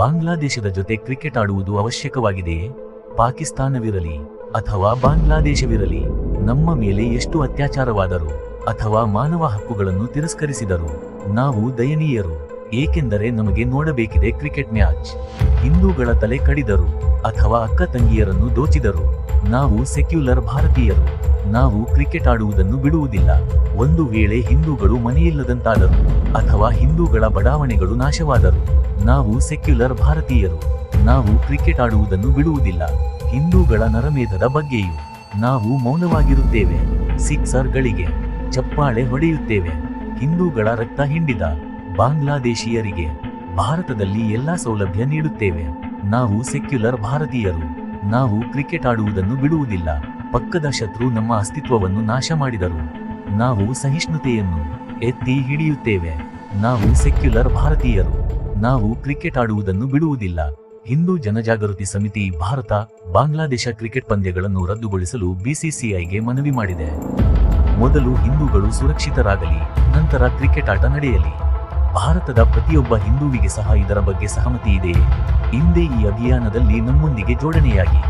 ಬಾಂಗ್ಲಾದೇಶದ ಜೊತೆ ಕ್ರಿಕೆಟ್ ಆಡುವುದು ಅವಶ್ಯಕವಾಗಿದೆಯೇ ಪಾಕಿಸ್ತಾನವಿರಲಿ ಅಥವಾ ಬಾಂಗ್ಲಾದೇಶವಿರಲಿ, ನಮ್ಮ ಮೇಲೆ ಎಷ್ಟು ಅತ್ಯಾಚಾರವಾದರು ಅಥವಾ ಮಾನವ ಹಕ್ಕುಗಳನ್ನು ತಿರಸ್ಕರಿಸಿದರು ನಾವು ದಯನೀಯರು, ಏಕೆಂದರೆ ನಮಗೆ ನೋಡಬೇಕಿದೆ ಕ್ರಿಕೆಟ್ ಮ್ಯಾಚ್. ಹಿಂದೂಗಳ ತಲೆ ಕಡಿದರು ಅಥವಾ ಅಕ್ಕ ತಂಗಿಯರನ್ನು ದೋಚಿದರು. ನಾವು ಸೆಕ್ಯುಲರ್ ಭಾರತೀಯರು. ನಾವು ಕ್ರಿಕೆಟ್ ಆಡುವುದನ್ನು ಬಿಡುವುದಿಲ್ಲ. ಒಂದು ವೇಳೆ ಹಿಂದೂಗಳು ಮನೆಯಿಲ್ಲದಂತಾದರು ಅಥವಾ ಹಿಂದೂಗಳ ಬಡಾವಣೆಗಳು ನಾಶವಾದರು ನಾವು ಸೆಕ್ಯುಲರ್ ಭಾರತೀಯರು. ನಾವು ಕ್ರಿಕೆಟ್ ಆಡುವುದನ್ನು ಬಿಡುವುದಿಲ್ಲ. ಹಿಂದೂಗಳ ನರಮೇಧದ ಬಗ್ಗೆಯೂ ನಾವು ಮೌನವಾಗಿರುತ್ತೇವೆ. ಸಿಕ್ಸರ್ಗಳಿಗೆ ಚಪ್ಪಾಳೆ ಹೊಡೆಯುತ್ತೇವೆ. ಹಿಂದೂಗಳ ರಕ್ತ ಹಿಂಡಿದ ಬಾಂಗ್ಲಾದೇಶೀಯರಿಗೆ ಭಾರತದಲ್ಲಿ ಎಲ್ಲಾ ಸೌಲಭ್ಯ ನೀಡುತ್ತೇವೆ. ನಾವು ಸೆಕ್ಯುಲರ್ ಭಾರತೀಯರು. ನಾವು ಕ್ರಿಕೆಟ್ ಆಡುವುದನ್ನು ಬಿಡುವುದಿಲ್ಲ. ಪಕ್ಕದ ಶತ್ರು ನಮ್ಮ ಅಸ್ತಿತ್ವವನ್ನು ನಾಶ ಮಾಡಿದರು. ನಾವು ಸಹಿಷ್ಣುತೆಯನ್ನು ಎತ್ತಿ ಹಿಡಿಯುತ್ತೇವೆ. ನಾವು ಸೆಕ್ಯುಲರ್ ಭಾರತೀಯರು. ನಾವು ಕ್ರಿಕೆಟ್ ಆಡುವುದನ್ನು ಬಿಡುವುದಿಲ್ಲ. ಹಿಂದೂ ಜನಜಾಗೃತಿ ಸಮಿತಿ ಭಾರತ, ಬಾಂಗ್ಲಾದೇಶ ಕ್ರಿಕೆಟ್ ಪಂದ್ಯಗಳನ್ನು ರದ್ದುಗೊಳಿಸಲು ಬಿಸಿಸಿಐಗೆ ಮನವಿ ಮಾಡಿದೆ. ಮೊದಲು ಹಿಂದೂಗಳು ಸುರಕ್ಷಿತರಾಗಲಿ, ನಂತರ ಕ್ರಿಕೆಟ್ ಆಟ ನಡೆಯಲಿ. ಭಾರತದ ಪ್ರತಿಯೊಬ್ಬ ಹಿಂದೂವಿಗೆ ಸಹ ಇದರ ಬಗ್ಗೆ ಸಹಮತಿ ಇದೆ. ಹಿಂದೆ ಈ ಅಭಿಯಾನದಲ್ಲಿ ನಮ್ಮೊಂದಿಗೆ ಜೋಡಣೆಯಾಗಿ.